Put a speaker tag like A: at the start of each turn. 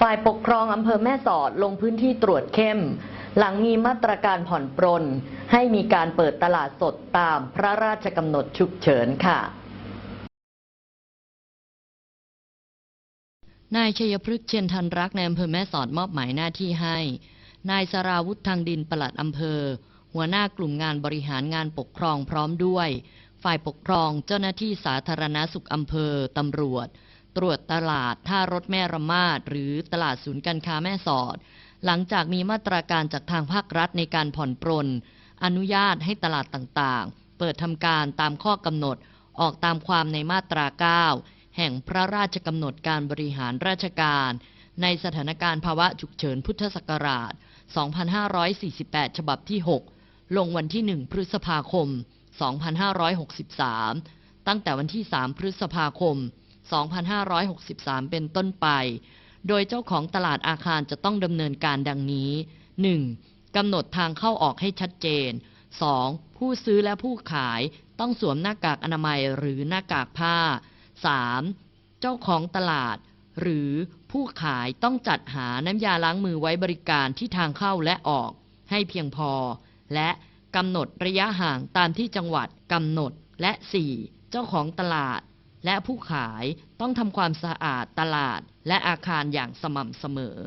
A: ฝ่ายปกครองอำเภอแม่สอดลงพื้นที่ตรวจเข้ม หลังมีมาตรการผ่อนปรน ให้มีการเปิดตลาดสดตามพระราชกำหนดฉุกเฉินค่ะ
B: นายชัยพฤกษ์เชียนทันรักในอำเภอแม่สอดมอบหมายหน้าที่ให้ นายสราวุฒิทางดินปลัดอำเภอ หัวหน้ากลุ่มงานบริหารงานปกครองพร้อมด้วย ฝ่ายปกครองเจ้าหน้าที่สาธารณสุขอำเภอตำรวจ ตรวจตลาดท่ารถแม่ระมาดหรือตลาดศูนย์การค้าแม่สอด หลังจากมีมาตรการจากทางภาครัฐในการผ่อนปรน อนุญาตให้ตลาดต่างๆ เปิดทำการตามข้อกำหนดออกตามความในมาตรา 9 แห่งพระราชกำหนดการบริหารราชการ ในสถานการณ์ภาวะฉุกเฉินพุทธศักราช 2548 ฉบับที่ 6 ลงวันที่ 1 พฤษภาคม 2563 ตั้งแต่วันที่ 3 พฤษภาคม 2563 เป็นต้นไป โดยเจ้าของตลาดอาคารจะต้องดำเนินการดังนี้ 1. กำหนดทางเข้าออกให้ชัดเจน 2. ผู้ซื้อและผู้ขายต้องสวมหน้ากากอนามัยหรือหน้ากากผ้า 3. เจ้าของตลาด หรือผู้ขายต้องจัดหาน้ำยาล้างมือไว้บริการที่ทางเข้าและออก ให้เพียงพอ และกำหนดระยะห่างตามที่จังหวัดกำหนดและ 4. เจ้าของตลาด และผู้ขายต้องทำความสะอาดตลาดและอาคารอย่างสม่ำเสมอ